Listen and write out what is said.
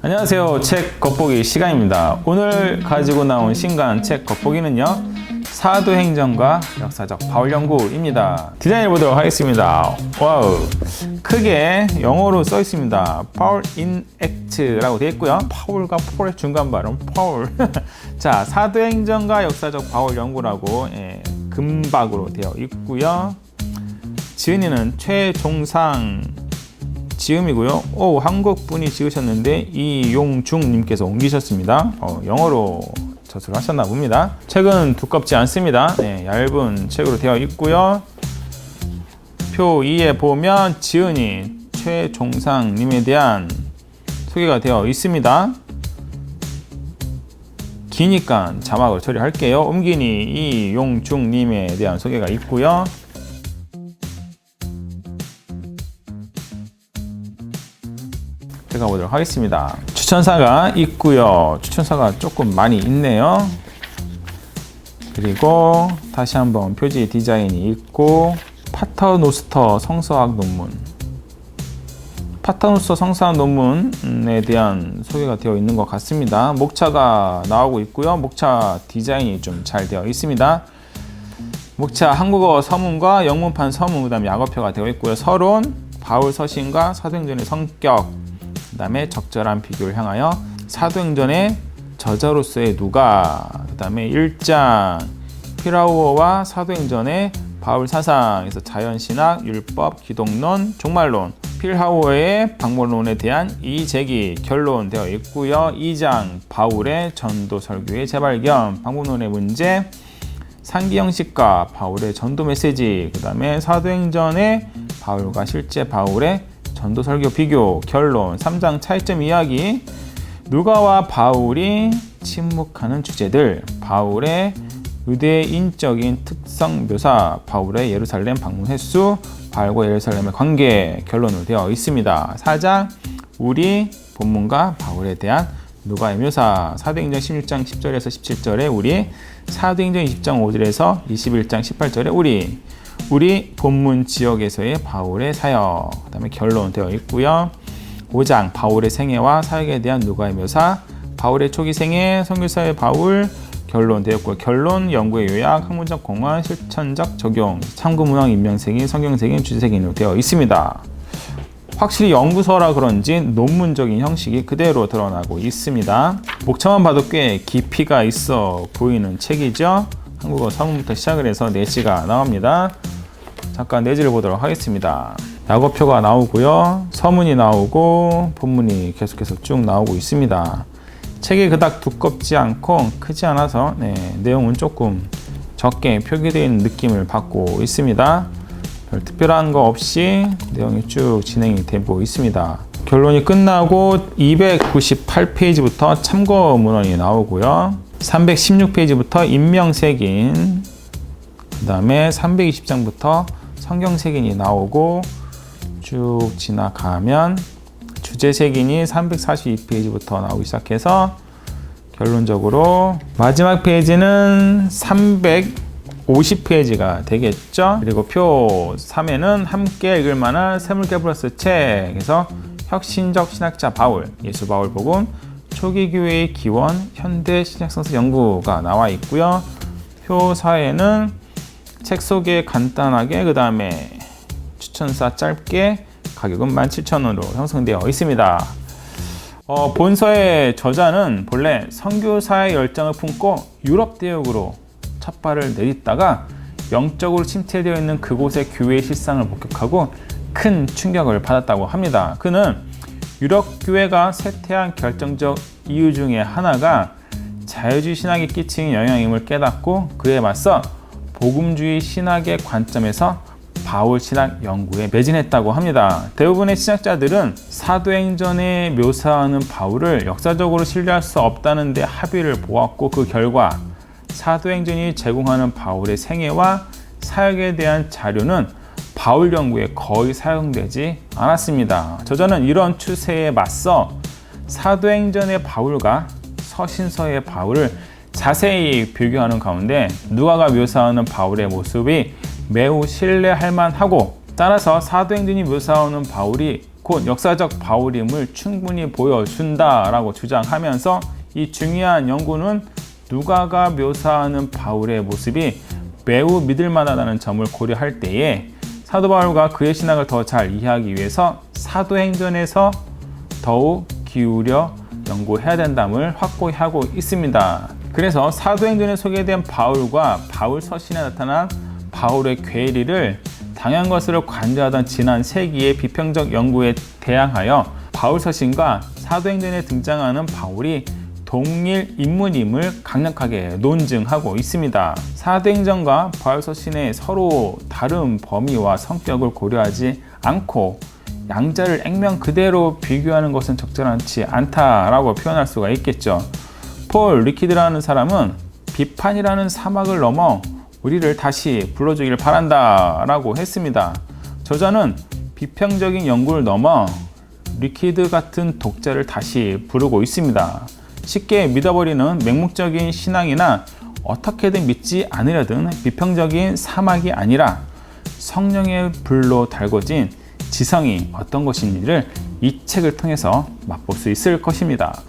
안녕하세요. 책 겉보기 시간입니다. 오늘 가지고 나온 신간 책 겉보기는요. 사도행전과 역사적 바울 연구입니다. 디자인을 보도록 하겠습니다. 와우. 크게 영어로 써 있습니다. Paul in Act라고 되어 있고요. 파울과 폴의 중간 발음, 파울. 자, 사도행전과 역사적 바울 연구라고 예, 금박으로 되어 있고요. 지은이는 최종상 지음이고요. 오, 한국 분이 지으셨는데 이용중님께서 옮기셨습니다. 어, 영어로 저술 하셨나 봅니다. 책은 두껍지 않습니다. 네, 얇은 책으로 되어 있고요. 표 2에 보면 지은이 최종상님에 대한 소개가 되어 있습니다. 기니까 자막을 처리할게요. 옮기니 이용중님에 대한 소개가 있고요. 들어가 보도록 하겠습니다. 추천사가 있고요. 추천사가 조금 많이 있네요. 그리고 다시 한번 표지 디자인이 있고 파터노스터 성서학 논문 파터노스터 성서학 논문에 대한 소개가 되어 있는 것 같습니다. 목차가 나오고 있고요. 목차 디자인이 좀 잘 되어 있습니다. 목차 한국어 서문과 영문판 서문 그다음 약어표가 되어 있고요. 서론, 바울 서신과 사도행전의 성격, 그다음에 적절한 비교를 향하여 사도행전의 저자로서의 누가, 그다음에 1장 피라우어와 사도행전의 바울 사상에서 자연신학, 율법, 기독론, 종말론, 필하우어의 방법론에 대한 이제기 결론 되어 있고요. 2장 바울의 전도 설교의 재발견, 방법론의 문제, 상기 형식과 바울의 전도 메시지, 그 다음에 사도행전의 바울과 실제 바울의 전도 설교 비교, 결론, 3장 차이점 이야기, 누가와 바울이 침묵하는 주제들, 바울의 유대인적인 특성 묘사, 바울의 예루살렘 방문 횟수, 바울과 예루살렘의 관계 결론으로 되어 있습니다. 4장 우리 본문과 바울에 대한 누가의 묘사, 사도행전 16장 10절에서 17절에 우리, 사도행전 20장 5절에서 21장 18절에 우리, 우리 본문 지역에서의 바울의 사역, 그 다음에 결론 되어 있고요. 5장 바울의 생애와 사역에 대한 누가의 묘사, 바울의 초기 생애, 선교사의 바울, 결론 되었고 결론, 연구의 요약, 학문적 공헌, 실천적 적용, 참고 문항 인명색인, 성경색인, 주제색인으로 되어 있습니다. 확실히 연구서라 그런지 논문적인 형식이 그대로 드러나고 있습니다. 목차만 봐도 꽤 깊이가 있어 보이는 책이죠. 한국어 서문부터 시작을 해서 내지가 나옵니다. 잠깐 내지를 보도록 하겠습니다. 약어표가 나오고요. 서문이 나오고 본문이 계속해서 쭉 나오고 있습니다. 책이 그닥 두껍지 않고 크지 않아서 네, 내용은 조금 적게 표기되어 느낌을 받고 있습니다. 별 특별한 거 없이 내용이 쭉 진행이 되고 있습니다. 결론이 끝나고 298페이지부터 참고 문헌이 나오고요. 316페이지부터 인명색인, 그 다음에 320장부터 성경색인이 나오고 쭉 지나가면 주제색인이 342페이지부터 나오기 시작해서 결론적으로 마지막 페이지는 350페이지가 되겠죠. 그리고 표 3에는 함께 읽을 만한 세물계 플러스 책에서 혁신적 신학자 바울, 예수 바울 복음, 초기 교회의 기원, 현대 신약성서 연구가 나와 있고요. 표 4에는 책 소개 간단하게 그 다음에 추천사 짧게 가격은 17,000원으로 형성되어 있습니다. 어, 본서의 저자는 본래 선교사의 열정을 품고 유럽 대륙으로 첫 발을 내딛다가 영적으로 침체되어 있는 그곳의 교회의 실상을 목격하고 큰 충격을 받았다고 합니다. 그는 유럽 교회가 쇠퇴한 결정적 이유 중에 하나가 자유주의 신학이 끼치는 영향임을 깨닫고 그에 맞서 복음주의 신학의 관점에서 바울 신학 연구에 매진했다고 합니다. 대부분의 신학자들은 사도행전에 묘사하는 바울을 역사적으로 신뢰할 수 없다는 데 합의를 보았고 그 결과 사도행전이 제공하는 바울의 생애와 사역에 대한 자료는 바울 연구에 거의 사용되지 않았습니다. 저자는 이런 추세에 맞서 사도행전의 바울과 서신서의 바울을 자세히 비교하는 가운데 누가가 묘사하는 바울의 모습이 매우 신뢰할 만하고 따라서 사도행전이 묘사하는 바울이 곧 역사적 바울임을 충분히 보여준다라고 주장하면서 이 중요한 연구는 누가가 묘사하는 바울의 모습이 매우 믿을 만하다는 점을 고려할 때에 사도 바울과 그의 신학을 더 잘 이해하기 위해서 사도행전에서 더욱 기울여 연구해야 된다을 확고히 하고 있습니다. 그래서 사도행전에 소개된 바울과 바울 서신에 나타난 바울의 괴리를 당한 것으로 관대하던 지난 세기의 비평적 연구에 대항하여 바울 서신과 사도행전에 등장하는 바울이 동일 인물임을 강력하게 논증하고 있습니다. 사도행전과 바울 서 신의 서로 다른 범위와 성격을 고려하지 않고 양자를 액면 그대로 비교하는 것은 적절하지 않다라고 표현할 수가 있겠죠. 폴 리키드라는 사람은 비판이라는 사막을 넘어 우리를 다시 불러주기를 바란다라고 했습니다. 저자는 비평적인 연구를 넘어 리퀴드 같은 독자를 다시 부르고 있습니다. 쉽게 믿어버리는 맹목적인 신앙이나 어떻게든 믿지 않으려든 비평적인 사막이 아니라 성령의 불로 달궈진 지성이 어떤 것인지를 이 책을 통해서 맛볼 수 있을 것입니다.